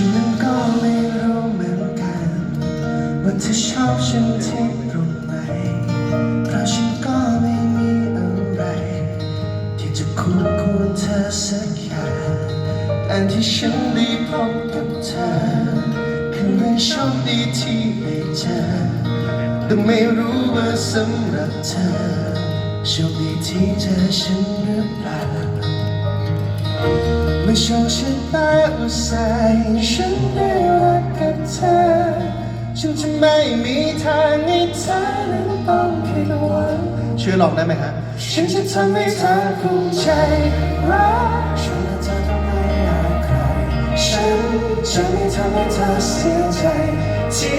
ฉันนั้นก็ไม่รู้เหมือนกัน ว่าเธอชอบฉันที่ตรงไหนเพราะฉันก็ไม่มีอะไร ที่จะคู่ควรเธอสักอย่างแต่ที่ฉันได้พบกับเธอคือเรื่องโชคดีที่ได้เจอแต่ไม่รู้ว่าสำหรับเธอโชคดีที่เจอฉันหรือเปล่า มื่อโชคชะตาอุตส่าห์ให้ฉันได้รักกับเธอ ฉันจะไม่มีทางให้เธอนั้นต้องผิดหวังช่วยลองได้ไหมฮะ ฉันจะทำให้เธอภูมิใจรักฉันและเธอต้องไม่อายใคร ฉันจะไม่ทำให้เธอเสียใจ ที่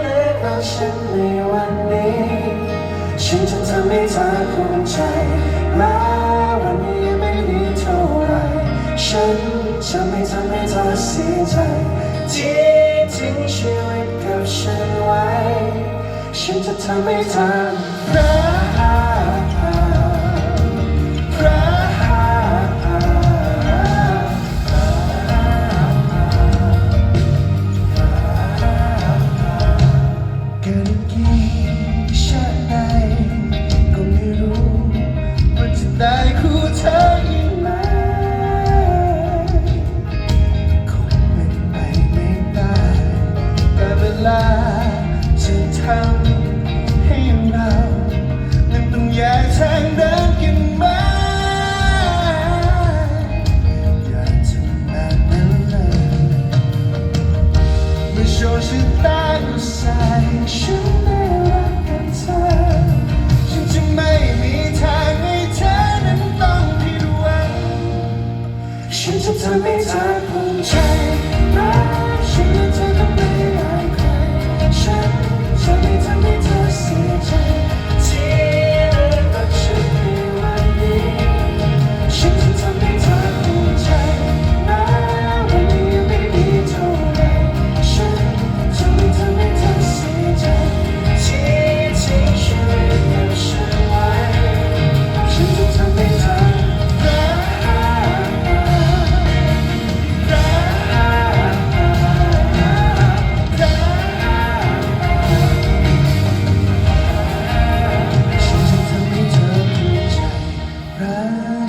เลือเอาฉันในวันนี้ ฉันจะทำให้เธอภูมิใจ เสียใจที่ทิ้งชีวิตกับฉันไว้ ฉันจะทำให้เธอ เมื่อโชค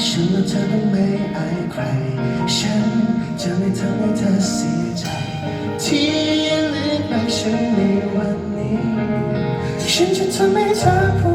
ฉันและเธอต้องไม่อายใคร ฉันจะไม่ทำให้เธอเสียใจ ที่เลือกรักฉันในวันนี้ ฉันจะทำให้เธอ